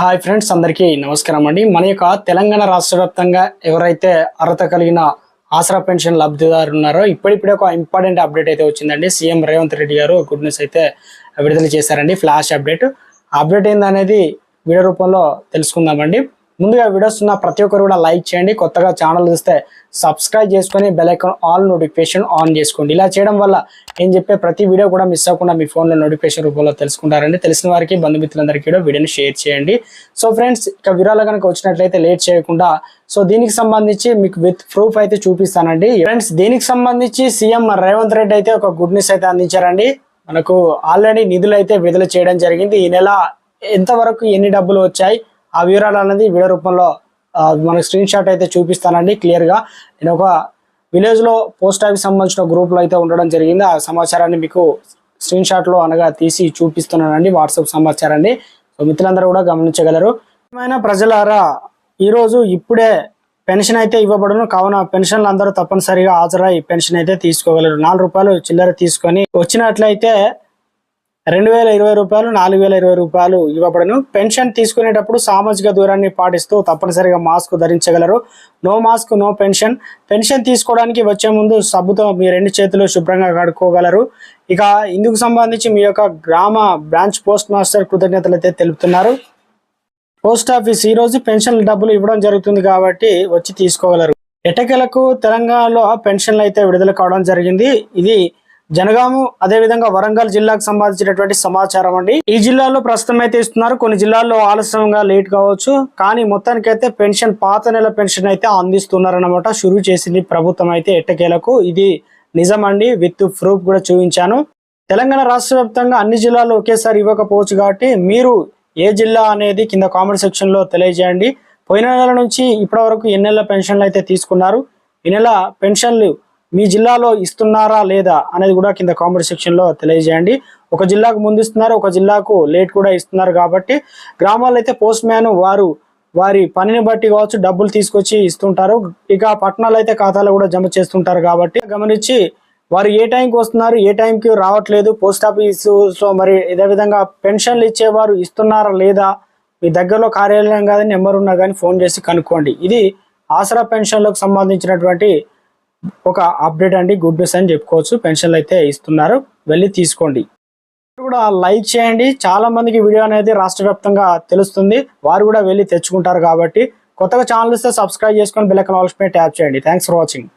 Hi friends అందరికీ నమస్కారం అండి. మన యొక్క తెలంగాణ రాష్ట్ర వ్యాప్తంగా ఎవరైతే అర్హత కలిగిన ఆసరా పెన్షన్ లబ్ధిదారు ఉన్నారో ఇప్పుడిప్పుడే ఒక ఇంపార్టెంట్ అప్డేట్ అయితే వచ్చిందండి. సీఎం రేవంత్ రెడ్డి గారు గుడ్ న్యూస్ అయితే విడుదల చేశారండి. Flash update. అప్డేట్ ఏందనేది వీడియో రూపంలో తెలుసుకుందామండి. ముందుగా వీడియోస్ ఉన్న ప్రతి ఒక్కరు కూడా లైక్ చేయండి. కొత్తగా ఛానల్ చూస్తే సబ్స్క్రైబ్ చేసుకొని బెల్ ఆల్ నోటిఫికేషన్ ఆన్ చేసుకోండి. ఇలా చేయడం వల్ల నేను చెప్పే ప్రతి వీడియో కూడా మిస్ అవ్వకుండా మీ ఫోన్లో నోటిఫికేషన్ రూపంలో తెలుసుకుంటారండి. తెలిసిన వారికి బంధుమిత్రులందరికీ కూడా వీడియోని షేర్ చేయండి. సో ఫ్రెండ్స్ ఇక వివరాలు కనుక వచ్చినట్లయితే లేట్ చేయకుండా సో దీనికి సంబంధించి మీకు విత్ ప్రూఫ్ అయితే చూపిస్తానండి. ఫ్రెండ్స్ దీనికి సంబంధించి సీఎం రేవంత్ రెడ్డి అయితే ఒక గుడ్ న్యూస్ అయితే అందించారండి. మనకు ఆల్రెడీ నిధులు అయితే విడుదల చేయడం జరిగింది. ఈ నెల ఎంతవరకు ఎన్ని డబ్బులు వచ్చాయి? ఆ వివరాలు అనేది వీడియో రూపంలో ఆ, మనకు స్క్రీన్ షాట్ అయితే చూపిస్తానండి క్లియర్గా. నేను ఒక విలేజ్లో పోస్ట్ ఆఫీస్ సంబంధించిన గ్రూప్లో అయితే ఉండడం జరిగింది. ఆ సమాచారాన్ని మీకు స్క్రీన్ షాట్లో అనగా తీసి చూపిస్తున్నానండి వాట్సాప్ సమాచారాన్ని. సో మిత్రులందరూ కూడా గమనించగలరు. ఏమైనా ప్రజలారా ఈరోజు ఇప్పుడే పెన్షన్ అయితే ఇవ్వబడును. కావున పెన్షన్లు అందరూ తప్పనిసరిగా హాజరై పెన్షన్ అయితే తీసుకోగలరు. నాలుగు రూపాయలు చిల్లర తీసుకొని వచ్చినట్లయితే రెండు వేల ఇరవై రూపాయలు నాలుగు వేల ఇరవై రూపాయలు ఇవ్వబడను. పెన్షన్ తీసుకునేటప్పుడు సామాజిక దూరాన్ని పాటిస్తూ తప్పనిసరిగా mask ధరించగలరు. No mask no pension. Pension తీసుకోవడానికి వచ్చే ముందు సబ్బుతో మీ రెండు చేతులు శుభ్రంగా కడుక్కోగలరు. ఇక ఇందుకు సంబంధించి మీ యొక్క గ్రామ బ్రాంచ్ పోస్ట్ మాస్టర్ కృతజ్ఞతలు అయితే తెలుపుతున్నారు. పోస్ట్ ఆఫీస్ ఈ రోజు పెన్షన్ డబ్బులు ఇవ్వడం జరుగుతుంది కాబట్టి వచ్చి తీసుకోగలరు. ఎటకెలకు తెలంగాణలో పెన్షన్లు అయితే విడుదల కావడం జరిగింది. ఇది జనగాము అదేవిధంగా వరంగల్ జిల్లాకు సంబంధించినటువంటి సమాచారం అండి. ఈ జిల్లాలో ప్రస్తుతం అయితే ఇస్తున్నారు. కొన్ని జిల్లాల్లో ఆలస్యంగా లేట్ కావచ్చు. కానీ మొత్తానికైతే పెన్షన్ పాత నెల పెన్షన్ అయితే అందిస్తున్నారన్నమాట. షురూ చేసింది ప్రభుత్వం అయితే ఎట్టకేలకు. ఇది నిజం అండి విత్ ప్రూఫ్ కూడా చూపించాను. తెలంగాణ రాష్ట్ర వ్యాప్తంగా అన్ని జిల్లాల్లో ఒకేసారి ఇవ్వకపోవచ్చు కాబట్టి మీరు ఏ జిల్లా అనేది కింద కామెంట్ సెక్షన్లో తెలియజేయండి. పోయిన నెల నుంచి ఇప్పటి వరకు ఎన్ని పెన్షన్లు అయితే తీసుకున్నారు? ఈ నెల పెన్షన్లు మీ జిల్లాలో ఇస్తున్నారా లేదా అనేది కూడా కింద కామెంట్ సెక్షన్లో తెలియజేయండి. ఒక జిల్లాకు ముందు ఇస్తున్నారు ఒక జిల్లాకు లేట్ కూడా ఇస్తున్నారు కాబట్టి గ్రామాల్లో అయితే పోస్ట్ మ్యాన్ వారు వారి పనిని బట్టి కావచ్చు డబ్బులు తీసుకొచ్చి ఇస్తుంటారు. ఇక పట్టణాలు అయితే ఖాతాలో కూడా జమ చేస్తుంటారు కాబట్టి గమనించి వారు ఏ టైంకి వస్తున్నారు ఏ టైంకి రావట్లేదు పోస్ట్ ఆఫీస్ సో మరి ఇదే విధంగా పెన్షన్లు ఇచ్చేవారు ఇస్తున్నారా లేదా మీ దగ్గరలో కార్యాలయం కానీ నెంబర్ ఉన్నా కానీ ఫోన్ చేసి కనుక్కోండి. ఇది ఆసరా పెన్షన్లకు సంబంధించినటువంటి ఒక అప్డేట్ అండి గుడ్ న్యూస్ అని చెప్పుకోవచ్చు. పెన్షన్లు అయితే ఇస్తున్నారు. వెళ్ళి తీసుకోండి. కూడా లైక్ చేయండి. చాలా మందికి వీడియో అనేది రాష్ట్ర వ్యాప్తంగా తెలుస్తుంది. వారు కూడా వెళ్ళి తెచ్చుకుంటారు కాబట్టి కొత్తగా ఛానల్ ఇస్తే సబ్స్క్రైబ్ చేసుకొని బిల్లకన్ ఆల్స్ పై ట్యాప్ చేయండి. Thanks for watching